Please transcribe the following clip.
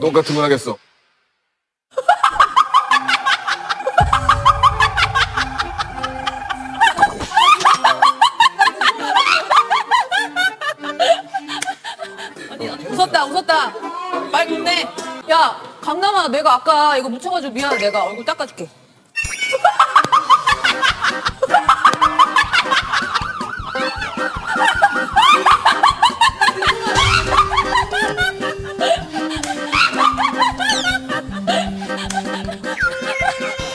똑같은 건 하겠어. 웃었다 웃었다. 빨리 웃네 야 강남아 내가 아까 이거 묻혀가지고 미안해. 내가 얼굴 닦아줄게